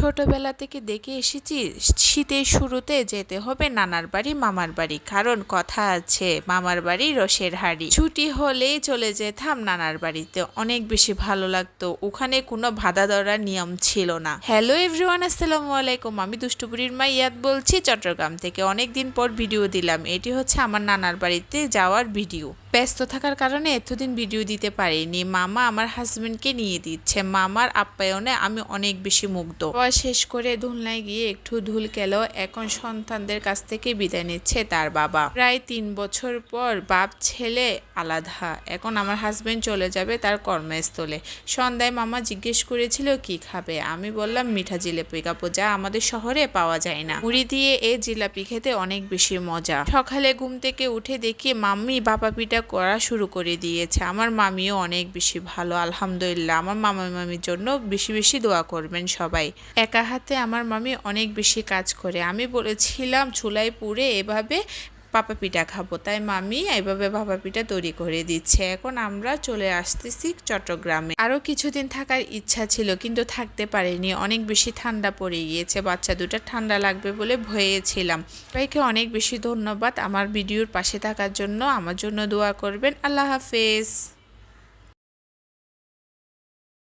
ছোটবেলা থেকে দেখে এসেছি, শীতের শুরুতে যেতে হবে নানার বাড়ি, মামার বাড়ি। কারণ কথা আছে, মামার বাড়ি রসের হাড়ি। ছুটি হলেই চলে যেতাম নানার বাড়িতে। অনেক বেশি ভালো লাগতো। ওখানে কোনো বাধা ধরার নিয়ম ছিল না। হ্যালো এভরিওয়ান, আসসালামু আলাইকুম। আমি দুষ্টপুরীর মা ইয়াদ বলছি। চট্টগ্রাম থেকে অনেক দিন পর ভিডিও দিলাম। এটি হচ্ছে আমার নানার বাড়িতে যাওয়ার ভিডিও। ব্যস্ত থাকার কারণে এতদিন ভিডিও দিতে পারিনি। মামা আমার হাজবেন্ডকে নিয়ে দিচ্ছে। মামার আপ্যায়নে আমি অনেক বেশি মুগ্ধ। খাওয়া শেষ করে ধুলনায় গিয়ে একটু ধুল কেল এখন সন্তানদের কাছ থেকে বিদায় নিচ্ছে তার বাবা। প্রায় তিন বছর পর বাপ, ছেলে আলাদা। এখন আমার হাজবেন্ড চলে যাবে তার কর্মস্থলে। সন্ধ্যায় মামা জিজ্ঞেস করেছিল, কি খাবে? আমি বললাম, মিঠা জিলেপি কাপো যা আমাদের শহরে পাওয়া যায় না। মুড়ি দিয়ে এই জিলাপি খেতে অনেক বেশি মজা। সকালে ঘুম থেকে উঠে দেখি মাম্মি বাবা পিঠা করা শুরু করে দিয়েছে। আমার মামিও অনেক বেশি ভালো, আলহামদুলিল্লাহ। আমার মামা মামির জন্য বেশি বেশি দোয়া করবেন সবাই। একা হাতে আমার মামি অনেক বেশি কাজ করে। আমি বলেছিলাম চুলাই পুড়ে এভাবে পাপা পিঠা খাব। তাই মামি এইভাবে ভাপা পিঠা তৈরি করে দিচ্ছে। এখন আমরা চলে আসতেছি চট্টগ্রামে। আরও কিছুদিন থাকার ইচ্ছা ছিল, কিন্তু থাকতে পারিনি। অনেক বেশি ঠান্ডা পড়ে গিয়েছে, বাচ্চা দুটা ঠান্ডা লাগবে বলে ভয়েছিলাম সবাইকে অনেক বেশি ধন্যবাদ আমার ভিডিওর পাশে থাকার জন্য। আমার জন্য দোয়া করবেন। আল্লাহ হাফেজ।